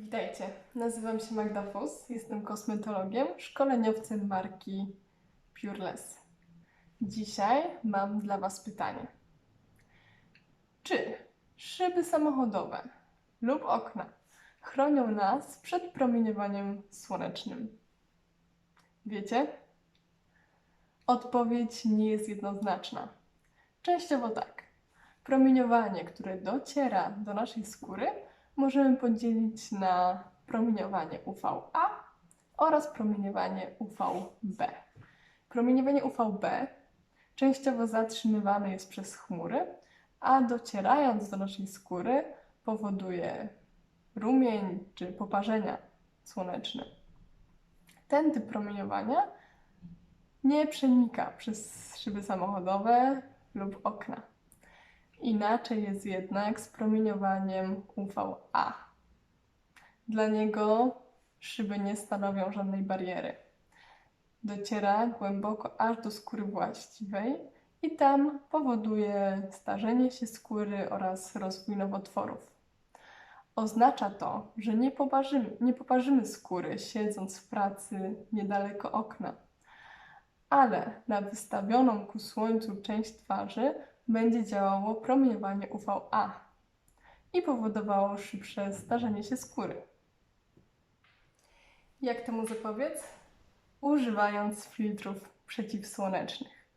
Witajcie, nazywam się Magda Fus, jestem kosmetologiem, szkoleniowcem marki Pureless. Dzisiaj mam dla Was pytanie. Czy szyby samochodowe lub okna chronią nas przed promieniowaniem słonecznym? Wiecie? Odpowiedź nie jest jednoznaczna. Częściowo tak. Promieniowanie, które dociera do naszej skóry, możemy podzielić na promieniowanie UVA oraz promieniowanie UVB. Promieniowanie UVB częściowo zatrzymywane jest przez chmury, a docierając do naszej skóry powoduje rumień czy poparzenia słoneczne. Ten typ promieniowania nie przenika przez szyby samochodowe lub okna. Inaczej jest jednak z promieniowaniem UVA. Dla niego szyby nie stanowią żadnej bariery. Dociera głęboko aż do skóry właściwej i tam powoduje starzenie się skóry oraz rozwój nowotworów. Oznacza to, że nie poparzymy, nie poparzymy skóry siedząc w pracy niedaleko okna, ale na wystawioną ku słońcu część twarzy będzie działało promieniowanie UVA i powodowało szybsze starzenie się skóry. Jak temu zapobiec? Używając filtrów przeciwsłonecznych.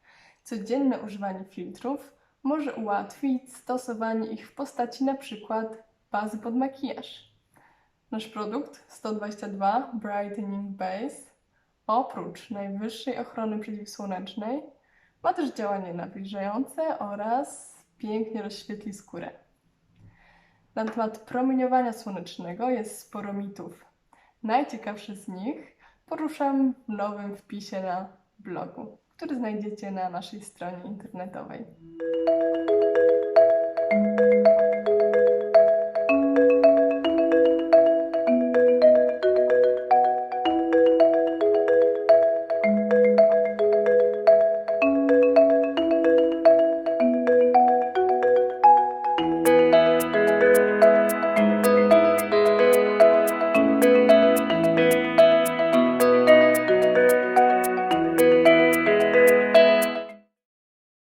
Codzienne używanie filtrów może ułatwić stosowanie ich w postaci np. bazy pod makijaż. Nasz produkt 122 Brightening Base oprócz najwyższej ochrony przeciwsłonecznej ma też działanie nawilżające oraz pięknie rozświetli skórę. Na temat promieniowania słonecznego jest sporo mitów. Najciekawsze z nich poruszam w nowym wpisie na blogu, który znajdziecie na naszej stronie internetowej.